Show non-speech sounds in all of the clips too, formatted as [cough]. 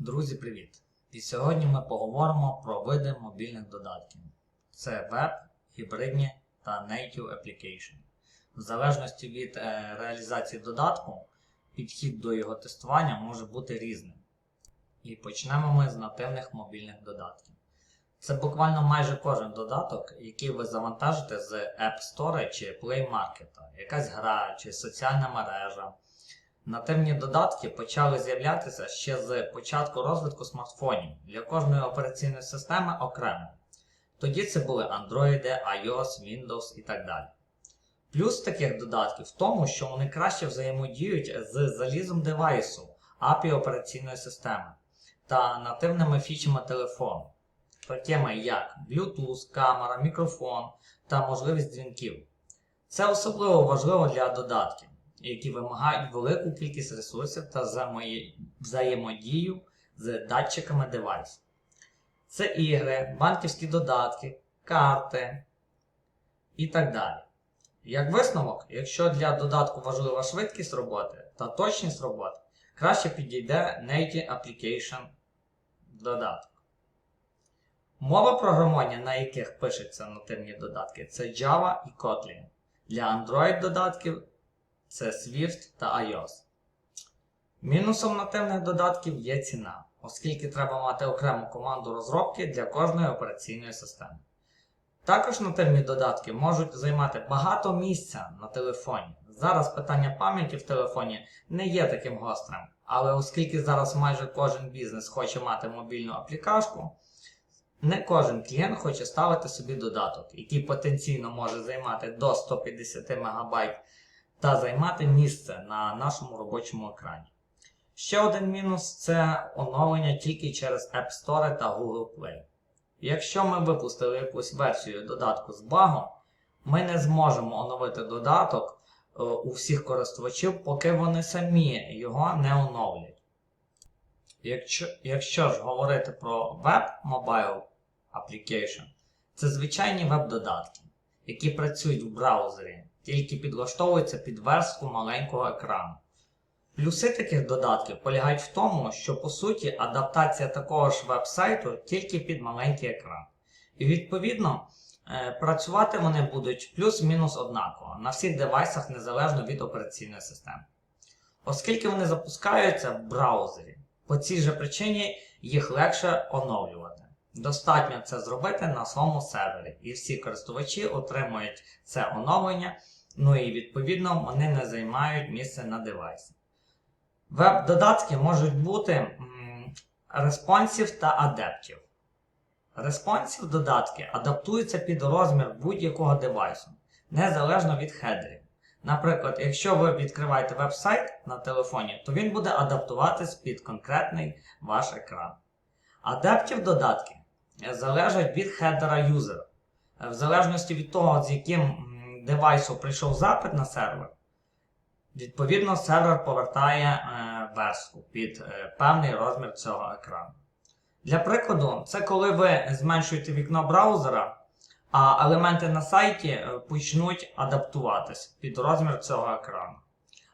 Друзі, привіт! І сьогодні ми поговоримо про види мобільних додатків. Це веб, гібридні та native application. В залежності від е, реалізації додатку, підхід до його тестування може бути різним. І почнемо ми з нативних мобільних додатків. Це буквально майже кожен додаток, який ви завантажите з App Store чи Play Market, якась гра чи соціальна мережа. Нативні додатки почали з'являтися ще з початку розвитку смартфонів для кожної операційної системи окремо. Тоді це були Android, iOS, Windows і так далі. Плюс таких додатків в тому, що вони краще взаємодіють з залізом девайсу, API операційної системи та нативними фічами телефону, такими як Bluetooth, камера, мікрофон та можливість дзвінків. Це особливо важливо для додатків які вимагають велику кількість ресурсів та взаємодію з датчиками девайсу. Це ігри, банківські додатки, карти і так далі. Як висновок, якщо для додатку важлива швидкість роботи та точність роботи, краще підійде Native Application додаток. Мова програмування, на яких пишуться нативні додатки, це Java і Kotlin. Для Android додатків це Swift та iOS. Мінусом нативних додатків є ціна, оскільки треба мати окрему команду розробки для кожної операційної системи. Також нативні додатки можуть займати багато місця на телефоні. Зараз питання пам'яті в телефоні не є таким гострим, але оскільки зараз майже кожен бізнес хоче мати мобільну аплікашку, не кожен клієнт хоче ставити собі додаток, який потенційно може займати до 150 МБ та займати місце на нашому робочому екрані. Ще один мінус це оновлення тільки через App Store та Google Play. Якщо ми випустили якусь версію додатку з багом, ми не зможемо оновити додаток е, у всіх користувачів, поки вони самі його не оновлять. Якщо, якщо ж говорити про Web Mobile Application, це звичайні веб-додатки, які працюють в браузері тільки підлаштовується під верстку маленького екрану. Плюси таких додатків полягають в тому, що по суті адаптація такого ж веб-сайту тільки під маленький екран. І відповідно е, працювати вони будуть плюс-мінус однаково на всіх девайсах незалежно від операційної системи. Оскільки вони запускаються в браузері, по цій же причині їх легше оновлювати. Достатньо це зробити на своєму сервері, і всі користувачі отримують це оновлення, ну і відповідно вони не займають місце на девайсі. Веб-додатки можуть бути респонсів та адаптів. Респонсів додатки адаптуються під розмір будь-якого девайсу, незалежно від хедерів. Наприклад, якщо ви відкриваєте веб-сайт на телефоні, то він буде адаптуватись під конкретний ваш екран. Адаптів додатки залежать від хедера юзера. В залежності від того, з яким м, девайсу прийшов запит на сервер, відповідно сервер повертає е, верстку під е, певний розмір цього екрану. Для прикладу, це коли ви зменшуєте вікно браузера, а елементи на сайті е, почнуть адаптуватись під розмір цього екрану.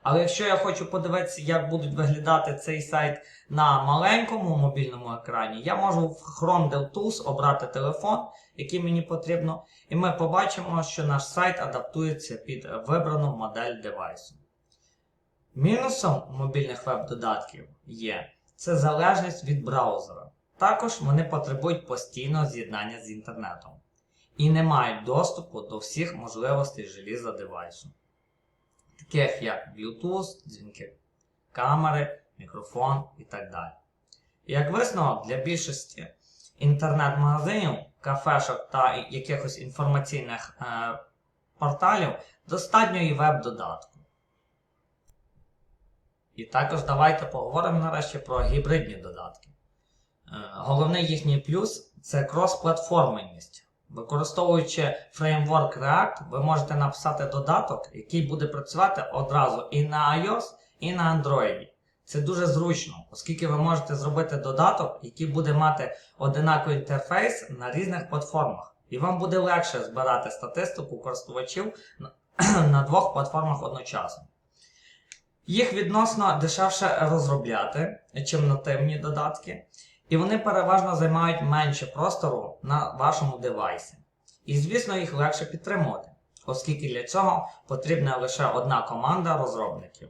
Але якщо я хочу подивитися, як будуть виглядати цей сайт на маленькому мобільному екрані, я можу в Chrome DevTools обрати телефон, який мені потрібно, і ми побачимо, що наш сайт адаптується під вибрану модель девайсу. Мінусом мобільних веб-додатків є це залежність від браузера. Також вони потребують постійного з'єднання з інтернетом і не мають доступу до всіх можливостей желіза девайсу таких як Bluetooth, дзвінки камери, мікрофон і так далі. Як висновок для більшості інтернет-магазинів, кафешок та якихось інформаційних е, порталів достатньо і веб-додатку. І також давайте поговоримо нарешті про гібридні додатки. Е, головний їхній плюс це крос-платформенність. Використовуючи фреймворк React, ви можете написати додаток, який буде працювати одразу і на iOS, і на Android. Це дуже зручно, оскільки ви можете зробити додаток, який буде мати одинаковий інтерфейс на різних платформах. І вам буде легше збирати статистику користувачів на [clears throat] двох платформах одночасно. Їх відносно дешевше розробляти, чим нативні додатки, і вони переважно займають менше простору на вашому девайсі. І, звісно, їх легше підтримувати, оскільки для цього потрібна лише одна команда розробників.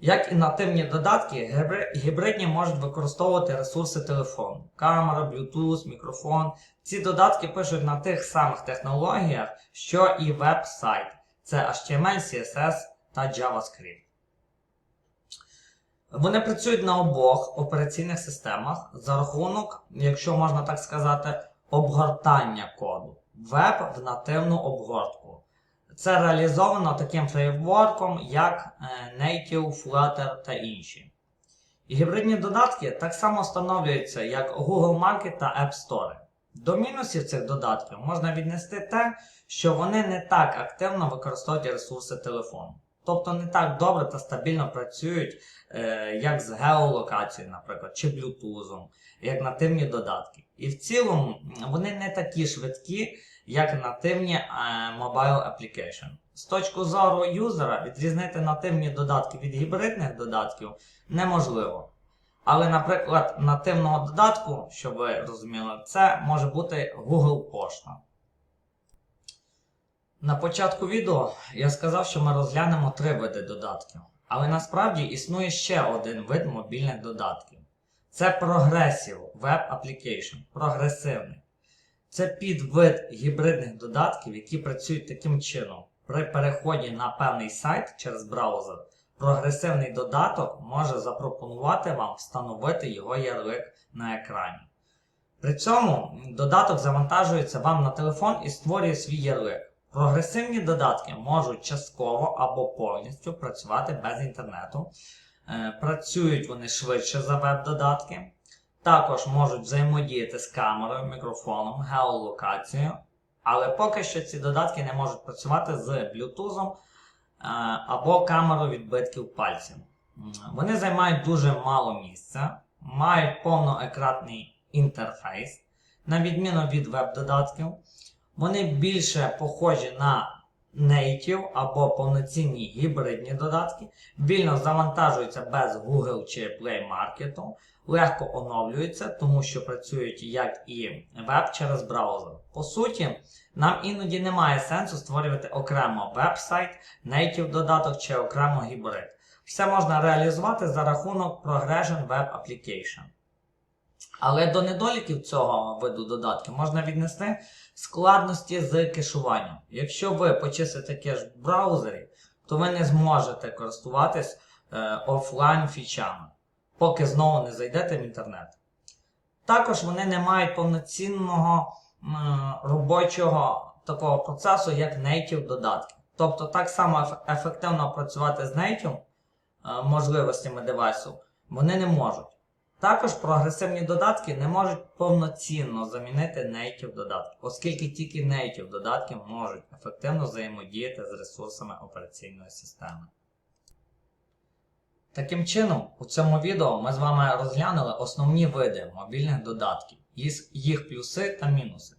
Як і нативні додатки, гібридні можуть використовувати ресурси телефону, камера, Bluetooth, мікрофон. Ці додатки пишуть на тих самих технологіях, що і веб-сайт. Це HTML, CSS та JavaScript. Вони працюють на обох операційних системах за рахунок, якщо можна так сказати, обгортання коду. Веб в нативну обгортку. Це реалізовано таким фреймворком, як е, Native, Flutter та інші. Гібридні додатки так само встановлюються, як Google Market та App Store. До мінусів цих додатків можна віднести те, що вони не так активно використовують ресурси телефону. Тобто не так добре та стабільно працюють, е, як з геолокацією, наприклад, чи Bluetooth, як нативні додатки. І в цілому вони не такі швидкі, як нативні е, mobile application. З точки зору юзера відрізнити нативні додатки від гібридних додатків неможливо. Але, наприклад, нативного додатку, щоб ви розуміли, це може бути Google Пошта. На початку відео я сказав, що ми розглянемо три види додатків. Але насправді існує ще один вид мобільних додатків. Це Progressive Web Application. Прогресивний. Це підвид гібридних додатків, які працюють таким чином. При переході на певний сайт через браузер, прогресивний додаток може запропонувати вам встановити його ярлик на екрані. При цьому додаток завантажується вам на телефон і створює свій ярлик. Прогресивні додатки можуть частково або повністю працювати без інтернету. Е, Працюють вони швидше за веб-додатки. Також можуть взаємодіяти з камерою, мікрофоном, геолокацією. Але поки що ці додатки не можуть працювати з Bluetooth е, або камерою відбитків пальців. Вони займають дуже мало місця, мають повноекранний інтерфейс, на відміну від веб-додатків. Вони більше похожі на native або повноцінні гібридні додатки, вільно завантажуються без Google чи Play Market, легко оновлюються, тому що працюють як і веб через браузер. По суті, нам іноді немає сенсу створювати окремо веб-сайт, native додаток чи окремо гібрид. Все можна реалізувати за рахунок Progression Web Application. Але до недоліків цього виду додатків можна віднести складності з кешуванням. Якщо ви почистите кеш в браузері, то ви не зможете користуватись е, офлайн фічами, поки знову не зайдете в інтернет. Також вони не мають повноцінного м, робочого такого процесу, як native додатки. Тобто так само ефективно працювати з native е, можливостями девайсу вони не можуть. Також прогресивні додатки не можуть повноцінно замінити native додатки, оскільки тільки native додатки можуть ефективно взаємодіяти з ресурсами операційної системи. Таким чином, у цьому відео ми з вами розглянули основні види мобільних додатків, їх- плюси та мінуси.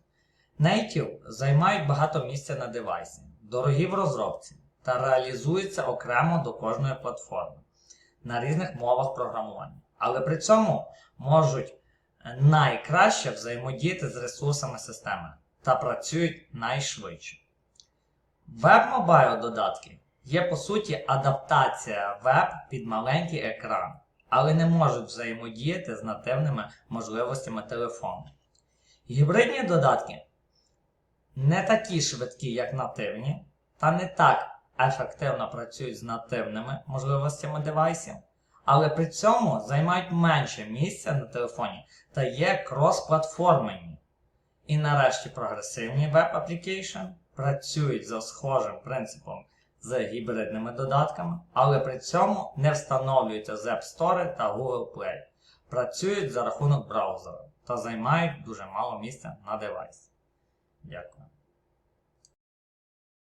Native займають багато місця на девайсі, дорогі в розробці та реалізуються окремо до кожної платформи на різних мовах програмування. Але при цьому можуть найкраще взаємодіяти з ресурсами системи та працюють найшвидше. Веб-мобайл додатки є по суті адаптація веб під маленький екран, але не можуть взаємодіяти з нативними можливостями телефону. Гібридні додатки не такі швидкі, як нативні, та не так ефективно працюють з нативними можливостями девайсів, але при цьому займають менше місця на телефоні та є крос-платформенні. І нарешті прогресивні веб-аплікейшн працюють за схожим принципом з гібридними додатками, але при цьому не встановлюються з App Store та Google Play. Працюють за рахунок браузера та займають дуже мало місця на девайсі. Дякую.